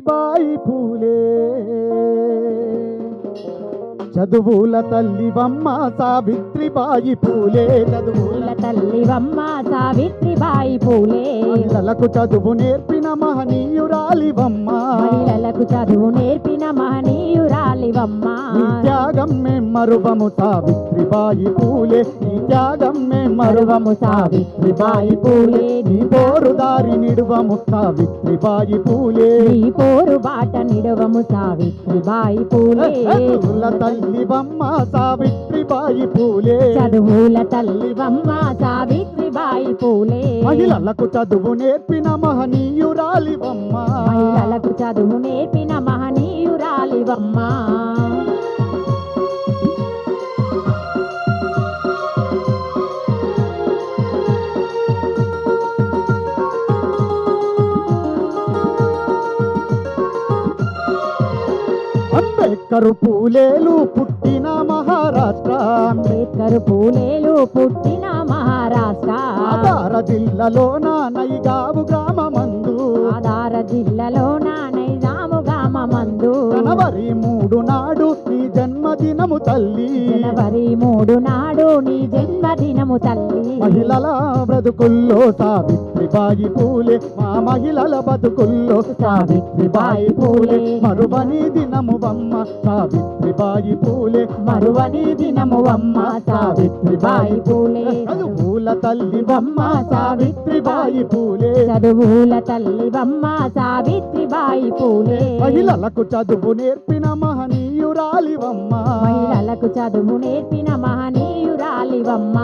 సావిత్రిబాయి పూలే. చదువుల తల్లివమ్మ సావిత్రిబాయి పూలే. చదువుల తల్లివమ్మ సావిత్రిబాయి పూలే. మహిళలకు చదువు నేర్పిన మహనీయురాలివమ్మ. మహిళలకు చదువు నేర్పిన మహనీయురాలివమ్మ. నీ త్యాగం మేం మరువము సావిత్రిబాయి పూలే. నీ త్యాగం మేం మరువము సావిత్రిబాయి పూలే. నీ పోరు దారి నిడువము సావిత్రిబాయి పూలే. నీ పోరు బాట నిడవము సావిత్రిబాయి పూలే. చదువుల తల్లివమ్మ సావిత్రిబాయి పూలే. చదువుల తల్లివమ్మ సావిత్రిబాయి పూలే. మహిళలకు చదువు నేర్పిన మహనీయురాలివమ్మ మహిళలకు చదువు నేర్పిన మహనీయురాలివమ్మ అంబేద్కర్ పూలేలు పుట్టిన మహారాష్ట్ర. అంబేద్కర్ పూలేలు పుట్టిన మహారాష్ట్ర. ఆధార జిల్లాలోన నైగావు గ్రామమందు. ఆధార జిల్లాలోన నైజాము గ్రామమందు. జనవరి మూడు నాడు నీ జన్మదినము తల్లి. జనవరి మూడు నాడు నీ జన్మదినము తల్లి. మహిళల బ్రతుకుల్లో సావిత్రిబాయి పూలే మా మహిళల బతుకుల్లో సావిత్రిబాయి పూలే. మరువని దినము బమ్మ సావిత్రిబాయి పూలే. మరువని దినము అమ్మ సావిత్రిబాయి పూలే. చదువుల తల్లి బమ్మ సావిత్రిబాయి పూలే. చదువుల తల్లివమ్మ సావిత్రిబాయి పూలే. మహిళలకు చదువు నేర్పిన మహనీయురాలివమ్మ మహిళలకు చదువు నేర్పిన మహనీయురాలివమ్మ.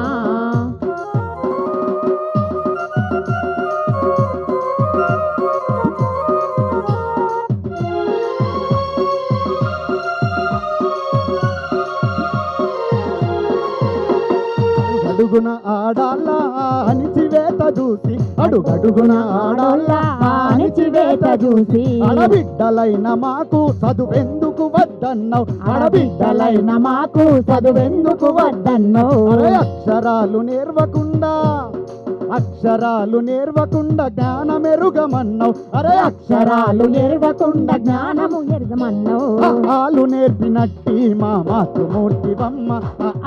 అడుగున ఆడాల అణిచివేత చూసి. అడుగడుగున ఆడాల అణిచివేత చూసి. ఆడబిడ్డలైన మాకు చదువెందుకు వద్దన్నావు. ఆడబిడ్డలైన మాకు చదువెందుకు వద్దన్నో అక్షరాలు నేర్వకుండా అక్షరాలు నేర్వకుండా జ్ఞానమెరుగమన్నావు. అరే అక్షరాలు ఎరగకుండా జ్ఞానము ఎరగమన్నో ఆలు నేర్పినట్టి మా మాతృమూర్తివమ్మ.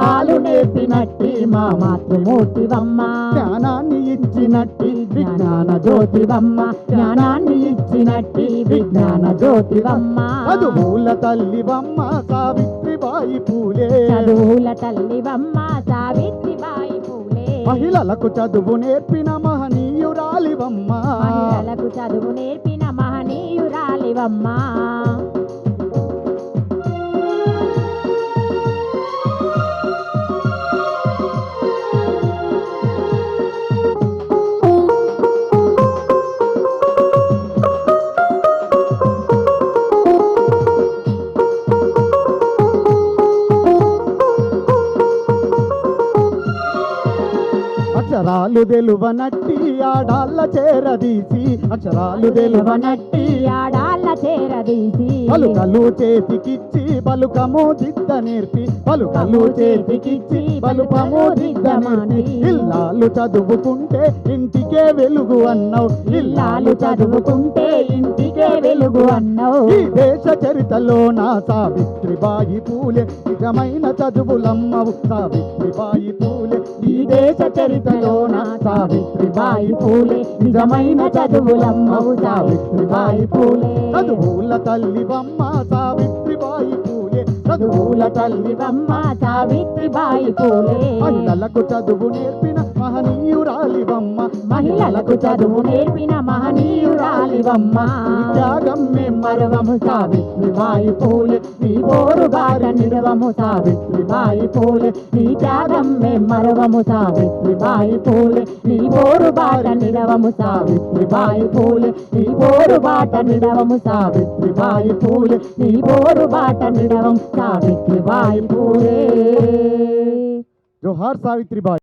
ఆలు నేర్పినట్టి మా మాతృమూర్తివమ్మ. జ్ఞానాన్ని ఇచ్చినట్టి విజ్ఞాన జ్యోతివమ్మ. జ్ఞానాన్ని ఇచ్చినట్టి విజ్ఞాన జ్యోతివమ్మ. చదువుల తల్లివమ్మ సావిత్రిబాయి పూలే. చదువుల తల్లివమ్మ సావిత్రిబాయి పూలే. మహిళలకు చదువు నేర్పిన మహనీయురాలివమ్మ. మహిళలకు చదువు నేర్పిన మహనీయురాలివమ్మ. అక్షరాలు తెలువనట్టి ఆడాళ్ళ చేరదీసి అక్షరాలు తెలువనట్టి తెలువనట్టి ఆడాళ్ళ చేరదీసి పలుకలు చేతికిచ్చి పలుకము దిద్ద నేర్పి పలుకలు చేతికిచ్చి పలుకము దిద్ద ఇల్లాలు చదువుకుంటే ఇంటికే వెలుగు అన్నావు. ఇల్లాలు చదువుకుంటే ఇంటికే వెలుగు అన్నావు. ఈ దేశ చరితలో నా సావిత్రిబాయి పూలే నిజమైన చదువులమ్మవు. సావిత్రిబాయి పూలే ఈ దేశ చరితలో నా సావిత్రిబాయి పూలే నిజమైన చదువులమ్మవు. సావిత్రిబాయి పూలే చదువుల తల్లివమ్మ సావిత్రిబాయి చదువుల తల్లివమ్మ అమ్మ సావిత్రిబాయి పూలే. మహిళలకు చదువు నేర్పిన మహనీయురాలివమ్మ మహిళలకు చదువు నేర్పిన మహనీయురాలివమ్మ. త్యాగం మేం మరవము సావిత్రిబాయి పూలే నీ పోరు బాట నిడవము సావిత్రిబాయి పూలే నీ త్యాగం మేం మరవము సావిత్రిబాయి పూలే నీ పోరు బాట నిడవము సావిత్రిబాయి పూలే నీ పోరు బాట నిడవము సావిత్రిబాయి పూలే నీ పోరు బాట నిడవం సావిత్రిబాయి పూలే. జోహార్ సావిత్రిబాయి.